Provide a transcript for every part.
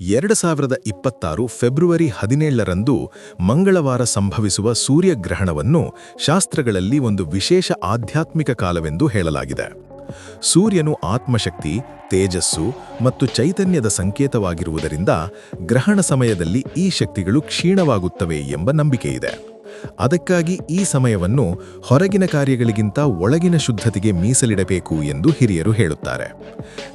ಎರಡು ಸಾವಿರದ ಇಪ್ಪತ್ತಾರು ಫೆಬ್ರವರಿ ಹದಿನೇಳರಂದು ಮಂಗಳವಾರ ಸಂಭವಿಸುವ ಸೂರ್ಯಗ್ರಹಣವನ್ನು ಶಾಸ್ತ್ರಗಳಲ್ಲಿ ಒಂದು ವಿಶೇಷ ಆಧ್ಯಾತ್ಮಿಕ ಕಾಲವೆಂದು ಹೇಳಲಾಗಿದೆ. ಸೂರ್ಯನು ಆತ್ಮಶಕ್ತಿ, ತೇಜಸ್ಸು ಮತ್ತು ಚೈತನ್ಯದ ಸಂಕೇತವಾಗಿರುವುದರಿಂದ ಗ್ರಹಣ ಸಮಯದಲ್ಲಿ ಈ ಶಕ್ತಿಗಳು ಕ್ಷೀಣವಾಗುತ್ತವೆ ಎಂಬ ನಂಬಿಕೆಯಿದೆ. ಅದಕ್ಕಾಗಿ ಈ ಸಮಯವನ್ನು ಹೊರಗಿನ ಕಾರ್ಯಗಳಿಗಿಂತ ಒಳಗಿನ ಶುದ್ಧತೆಗೆ ಮೀಸಲಿಡಬೇಕು ಎಂದು ಹಿರಿಯರು ಹೇಳುತ್ತಾರೆ.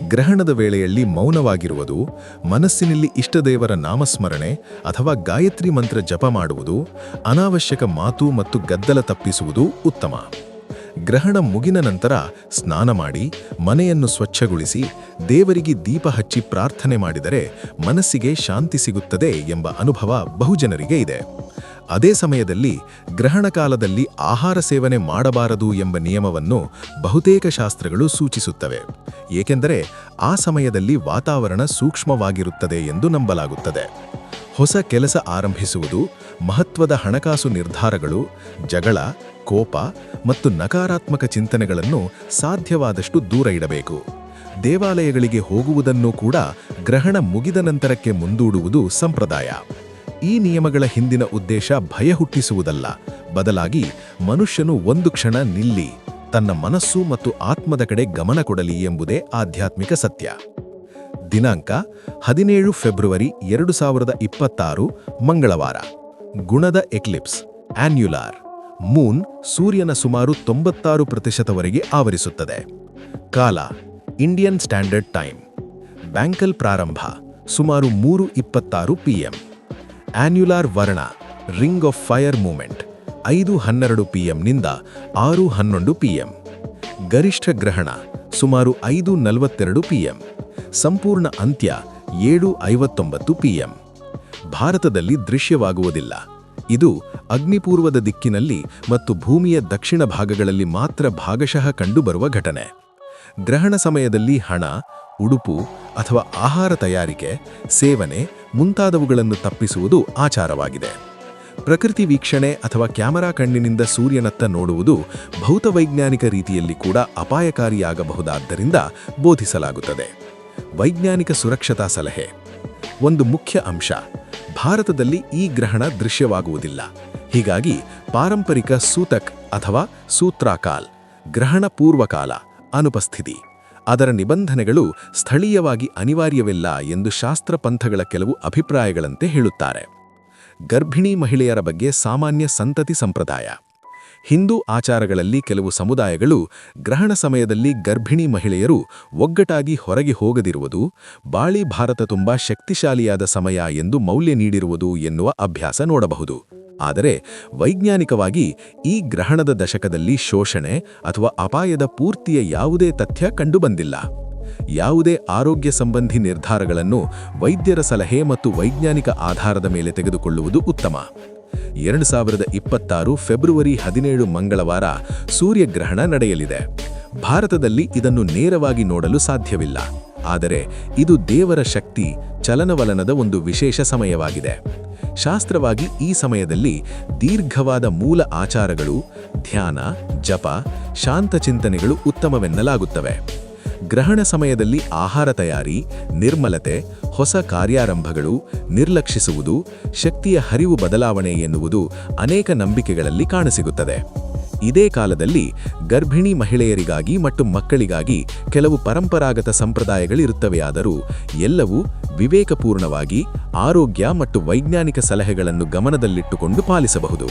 ಗ್ರಹಣದ ವೇಳೆಯಲ್ಲಿ ಮೌನವಾಗಿರುವುದು, ಮನಸ್ಸಿನಲ್ಲಿ ಇಷ್ಟದೇವರ ನಾಮಸ್ಮರಣೆ ಅಥವಾ ಗಾಯತ್ರಿ ಮಂತ್ರ ಜಪ ಮಾಡುವುದು, ಅನಾವಶ್ಯಕ ಮಾತು ಮತ್ತು ಗದ್ದಲ ತಪ್ಪಿಸುವುದು ಉತ್ತಮ. ಗ್ರಹಣ ಮುಗಿದ ನಂತರ ಸ್ನಾನ ಮಾಡಿ, ಮನೆಯನ್ನು ಸ್ವಚ್ಛಗೊಳಿಸಿ, ದೇವರಿಗೆ ದೀಪ ಹಚ್ಚಿ ಪ್ರಾರ್ಥನೆ ಮಾಡಿದರೆ ಮನಸ್ಸಿಗೆ ಶಾಂತಿ ಸಿಗುತ್ತದೆ ಎಂಬ ಅನುಭವ ಬಹುಜನರಿಗೆ ಇದೆ. ಅದೇ ಸಮಯದಲ್ಲಿ ಗ್ರಹಣ ಕಾಲದಲ್ಲಿ ಆಹಾರ ಸೇವನೆ ಮಾಡಬಾರದು ಎಂಬ ನಿಯಮವನ್ನು ಬಹುತೇಕ ಶಾಸ್ತ್ರಗಳು ಸೂಚಿಸುತ್ತವೆ. ಏಕೆಂದರೆ ಆ ಸಮಯದಲ್ಲಿ ವಾತಾವರಣ ಸೂಕ್ಷ್ಮವಾಗಿರುತ್ತದೆ ಎಂದು ನಂಬಲಾಗುತ್ತದೆ. ಹೊಸ ಕೆಲಸ ಆರಂಭಿಸುವುದು, ಮಹತ್ವದ ಹಣಕಾಸು ನಿರ್ಧಾರಗಳು, ಜಗಳ, ಕೋಪ ಮತ್ತು ನಕಾರಾತ್ಮಕ ಚಿಂತನೆಗಳನ್ನು ಸಾಧ್ಯವಾದಷ್ಟು ದೂರ ಇಡಬೇಕು. ದೇವಾಲಯಗಳಿಗೆ ಹೋಗುವುದನ್ನು ಕೂಡ ಗ್ರಹಣ ಮುಗಿದ ನಂತರಕ್ಕೆ ಮುಂದೂಡುವುದು ಸಂಪ್ರದಾಯ. ಈ ನಿಯಮಗಳ ಹಿಂದಿನ ಉದ್ದೇಶ ಭಯ ಹುಟ್ಟಿಸುವುದಲ್ಲ. ಬದಲಾಗಿ ಮನುಷ್ಯನು ಒಂದು ಕ್ಷಣ ನಿಲ್ಲಿ, ತನ್ನ ಮನಸ್ಸು ಮತ್ತು ಆತ್ಮದ ಕಡೆ ಗಮನ ಕೊಡಲಿ ಎಂಬುದೇ ಆಧ್ಯಾತ್ಮಿಕ ಸತ್ಯ. ದಿನಾಂಕ ಹದಿನೇಳು ಫೆಬ್ರವರಿ ಎರಡು ಸಾವಿರದ ಇಪ್ಪತ್ತಾರು, ಮಂಗಳವಾರ. ಗುಣದ ಎಕ್ಲಿಪ್ಸ್, ಆನ್ಯುಲಾರ್. ಮೂನ್ ಸೂರ್ಯನ ಸುಮಾರು ತೊಂಬತ್ತಾರು ಪ್ರತಿಶತವರೆಗೆ ಆವರಿಸುತ್ತದೆ. ಕಾಲ, ಇಂಡಿಯನ್ ಸ್ಟ್ಯಾಂಡರ್ಡ್ ಟೈಮ್. ಬ್ಯಾಂಕಲ್ ಪ್ರಾರಂಭ, ಸುಮಾರು ಮೂರು ಇಪ್ಪತ್ತಾರು ಪಿಎಂ. ಆನ್ಯುಲಾರ್ ವರ್ಣ, ರಿಂಗ್ ಆಫ್ ಫೈರ್ ಮೂಮೆಂಟ್, ಐದು ಹನ್ನೆರಡು ಪಿಎಂನಿಂದ ಆರು ಹನ್ನೊಂದು ಪಿಎಂ. ಗರಿಷ್ಠ ಗ್ರಹಣ, ಸುಮಾರು ಐದು ನಲವತ್ತೆರಡು ಪಿಎಂ. ಸಂಪೂರ್ಣ ಅಂತ್ಯ ಏಳು ಐವತ್ತೊಂಬತ್ತು ಪಿಎಂ. ಭಾರತದಲ್ಲಿ ದೃಶ್ಯವಾಗುವುದಿಲ್ಲ. ಇದು ಅಗ್ನಿಪೂರ್ವದ ದಿಕ್ಕಿನಲ್ಲಿ ಮತ್ತು ಭೂಮಿಯ ದಕ್ಷಿಣ ಭಾಗಗಳಲ್ಲಿ ಮಾತ್ರ ಭಾಗಶಃ ಕಂಡುಬರುವ ಘಟನೆ. ಗ್ರಹಣ ಸಮಯದಲ್ಲಿ ಹಣ ಉಡುಪು ಅಥವಾ ಆಹಾರ ತಯಾರಿಕೆ, ಸೇವನೆ ಮುಂತಾದವುಗಳನ್ನು ತಪ್ಪಿಸುವುದು ಆಚಾರವಾಗಿದೆ. ಪ್ರಕೃತಿ ವೀಕ್ಷಣೆ ಅಥವಾ ಕ್ಯಾಮರಾ ಕಣ್ಣಿನಿಂದ ಸೂರ್ಯನತ್ತ ನೋಡುವುದು ಭೌತವೈಜ್ಞಾನಿಕ ರೀತಿಯಲ್ಲಿ ಕೂಡ ಅಪಾಯಕಾರಿಯಾಗಬಹುದಾದ್ದರಿಂದ ಬೋಧಿಸಲಾಗುತ್ತದೆ. ವೈಜ್ಞಾನಿಕ ಸುರಕ್ಷತಾ ಸಲಹೆ. ಒಂದು ಮುಖ್ಯ ಅಂಶ, ಭಾರತದಲ್ಲಿ ಈ ಗ್ರಹಣ ದೃಶ್ಯವಾಗುವುದಿಲ್ಲ. ಹೀಗಾಗಿ ಪಾರಂಪರಿಕ ಸೂತಕ್ ಅಥವಾ ಸೂತ್ರಾಕಾಲ್ ಗ್ರಹಣ ಪೂರ್ವಕಾಲ ಅನುಪಸ್ಥಿತಿ. ಅದರ ನಿಬಂಧನೆಗಳು ಸ್ಥಳೀಯವಾಗಿ ಅನಿವಾರ್ಯವಿಲ್ಲ ಎಂದು ಶಾಸ್ತ್ರ ಪಂಥಗಳ ಕೆಲವು ಅಭಿಪ್ರಾಯಗಳಂತೆ ಹೇಳುತ್ತಾರೆ. ಗರ್ಭಿಣಿ ಮಹಿಳೆಯರ ಬಗ್ಗೆ ಸಾಮಾನ್ಯ ಸಂತತಿ ಸಂಪ್ರದಾಯ. ಹಿಂದೂ ಆಚಾರಗಳಲ್ಲಿ ಕೆಲವು ಸಮುದಾಯಗಳು ಗ್ರಹಣ ಸಮಯದಲ್ಲಿ ಗರ್ಭಿಣಿ ಮಹಿಳೆಯರು ಒಗ್ಗಟಾಗಿ ಹೊರಗೆ ಹೋಗದಿರುವುದು, ಬಾಳಿ ಭಾರತ ತುಂಬಾ ಶಕ್ತಿಶಾಲಿಯಾದ ಸಮಯ ಎಂದು ಮೌಲ್ಯ ನೀಡಿರುವುದು ಎನ್ನುವ ಅಭ್ಯಾಸ ನೋಡಬಹುದು. ಆದರೆ ವೈಜ್ಞಾನಿಕವಾಗಿ ಈ ಗ್ರಹಣದ ದಶಕದಲ್ಲಿ ಶೋಷಣೆ ಅಥವಾ ಅಪಾಯದ ಪೂರ್ತಿಯ ಯಾವುದೇ ತಥ್ಯ ಕಂಡುಬಂದಿಲ್ಲ. ಯಾವುದೇ ಆರೋಗ್ಯ ಸಂಬಂಧಿ ನಿರ್ಧಾರಗಳನ್ನು ವೈದ್ಯರ ಸಲಹೆ ಮತ್ತು ವೈಜ್ಞಾನಿಕ ಆಧಾರದ ಮೇಲೆ ತೆಗೆದುಕೊಳ್ಳುವುದು ಉತ್ತಮ. ಎರಡು ಸಾವಿರದ ಇಪ್ಪತ್ತಾರು ಫೆಬ್ರವರಿ ಹದಿನೇಳು ಮಂಗಳವಾರ ಸೂರ್ಯಗ್ರಹಣ ನಡೆಯಲಿದೆ. ಭಾರತದಲ್ಲಿ ಇದನ್ನು ನೇರವಾಗಿ ನೋಡಲು ಸಾಧ್ಯವಿಲ್ಲ. ಆದರೆ ಇದು ದೇವರ ಶಕ್ತಿ, ಚಲನವಲನದ ಒಂದು ವಿಶೇಷ ಸಮಯವಾಗಿದೆ. ಶಾಸ್ತ್ರವಾಗಿ ಈ ಸಮಯದಲ್ಲಿ ದೀರ್ಘವಾದ ಮೂಲ ಆಚಾರಗಳು, ಧ್ಯಾನ, ಜಪ, ಶಾಂತ ಚಿಂತನೆಗಳು ಉತ್ತಮವೆನ್ನಲಾಗುತ್ತವೆ. ಗ್ರಹಣ ಸಮಯದಲ್ಲಿ ಆಹಾರ ತಯಾರಿ, ನಿರ್ಮಲತೆ, ಹೊಸ ಕಾರ್ಯಾರಂಭಗಳು, ನಿರ್ಲಕ್ಷಿಸುವುದು, ಶಕ್ತಿಯ ಹರಿವು ಬದಲಾವಣೆ ಎನ್ನುವುದು ಅನೇಕ ನಂಬಿಕೆಗಳಲ್ಲಿ ಕಾಣಸಿಗುತ್ತದೆ. ಇದೇ ಕಾಲದಲ್ಲಿ ಗರ್ಭಿಣಿ ಮಹಿಳೆಯರಿಗಾಗಿ ಮತ್ತು ಮಕ್ಕಳಿಗಾಗಿ ಕೆಲವು ಪರಂಪರಾಗತ ಸಂಪ್ರದಾಯಗಳಿರುತ್ತವೆಯಾದರೂ ಎಲ್ಲವೂ ವಿವೇಕಪೂರ್ಣವಾಗಿ ಆರೋಗ್ಯ ಮತ್ತು ವೈಜ್ಞಾನಿಕ ಸಲಹೆಗಳನ್ನು ಗಮನದಲ್ಲಿಟ್ಟುಕೊಂಡು ಪಾಲಿಸಬಹುದು.